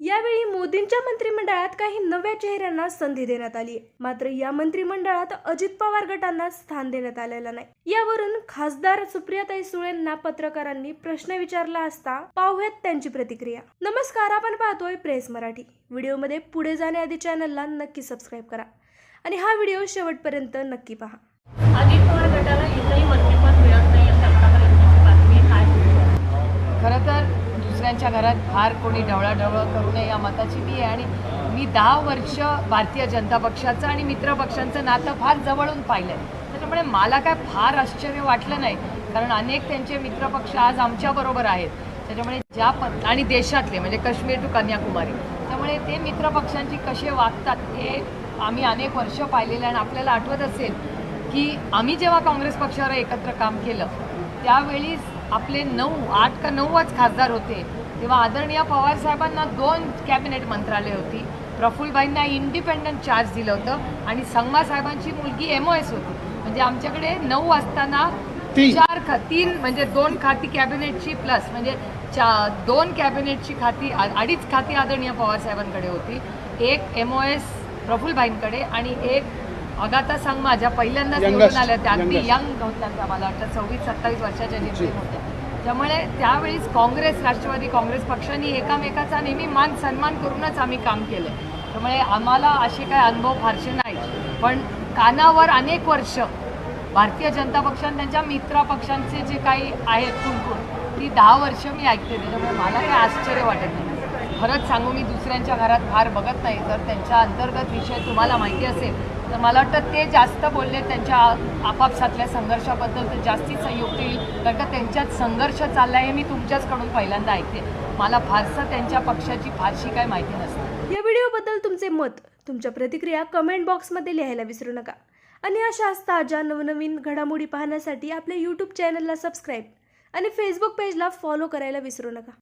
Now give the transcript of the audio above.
यावेळी मोदींच्या मंत्रिमंडळात काही नव्या चेहऱ्यांना संधी देण्यात आली. मात्र या मंत्रिमंडळात अजित पवार गटांना स्थान देण्यात आलेलं नाही. यावरून खासदार सुप्रियाताई सुळेंना पत्रकारांनी प्रश्न विचारला असता पाहूयात त्यांची प्रतिक्रिया. नमस्कार आपण पाहतोय प्रेस मराठी. व्हिडिओमध्ये पुढे जाण्याआधी चॅनलला नक्की सबस्क्राईब करा. आणि हा व्हिडिओ शेवटपर्यंत नक्की पहा. अजित पवार गटाला एकही मंत्रिपद नाही असं आतापर्यंतची बातमी आहे. काय खरं तर दुसऱ्यांच्या घरात फार कोणी ढवळाढवळ करू नये या मताची मी आहे आणि मी दहा वर्ष भारतीय जनता पक्षाचं आणि मित्र पक्षांचं नातं फार जवळून पाहिलं आहे त्याच्यामुळे मला काय फार आश्चर्य वाटलं नाही कारण अनेक त्यांचे मित्रपक्ष आज आमच्याबरोबर आहेत. त्याच्यामुळे ज्या पद आणि देशातले म्हणजे काश्मीर टू कन्याकुमारी. त्यामुळे ते मित्रपक्षांची कसे वागतात हे आम्ही अनेक वर्ष पाहिलेलं आहे आणि आपल्याला आठवत असेल की आम्ही जेव्हा काँग्रेस पक्षावर एकत्र काम केलं त्यावेळी आपले नऊ आठ का नऊच खासदार होते तेव्हा आदरणीय पवार साहेबांना दोन कॅबिनेट मंत्रालय होती. प्रफुल्लबाईंना इंडिपेंडंट चार्ज दिलं होतं आणि संगमा साहेबांची मुलगी एम ओ एस होती. म्हणजे आमच्याकडे नऊ असताना चार खा तीन म्हणजे दोन खाती कॅबिनेटची प्लस म्हणजे चा दोन कॅबिनेटची खाती अडीच खाती आदरणीय पवार साहेबांकडे होती. एक एम ओ एस प्रफुल्लबाईंकडे आणि एक अगाथा संगमा ज्या पहिल्यांदाच निवडून आल्या त्या अगदी. यंग होत्या त्या मला वाटतं सव्वीस सत्तावीस वर्षाच्या निर्मित होत्या. त्यामुळे त्यावेळीस काँग्रेस राष्ट्रवादी काँग्रेस पक्षांनी एकामेकाचा नेहमी मान सन्मान करूनच आम्ही काम केलं. त्यामुळे आम्हाला असे काही अनुभव फारसे नाही पण कानावर अनेक वर्ष भारतीय जनता पक्षाने त्यांच्या मित्र पक्षांचे जे काही आहेत कुणकुण ती दहा वर्ष मी ऐकते त्याच्यामुळे मला काही आश्चर्य वाटत नाही. खरंच सांगू मी दुसऱ्यांच्या घरात फार बघत नाही. जर त्यांच्या अंतर्गत विषय तुम्हाला माहिती असेल तर मला वाटतं ते जास्त बोलले त्यांच्या आपापसातल्या संघर्षाबद्दल तर जास्तीच संयुक्त येईल. कारण का त्यांच्यात संघर्ष चालला आहे हे मी तुमच्याचकडून पहिल्यांदा ऐकते. मला फारसं त्यांच्या पक्षाची फारशी काही माहिती नसते. या व्हिडिओबद्दल तुमचे मत तुमच्या प्रतिक्रिया कमेंट बॉक्समध्ये लिहायला विसरू नका. आणि अशा असता ज्या नवनवीन घडामोडी पाहण्यासाठी आपल्या यूट्यूब चॅनलला सबस्क्राईब आणि फेसबुक पेजला फॉलो करायला विसरू नका.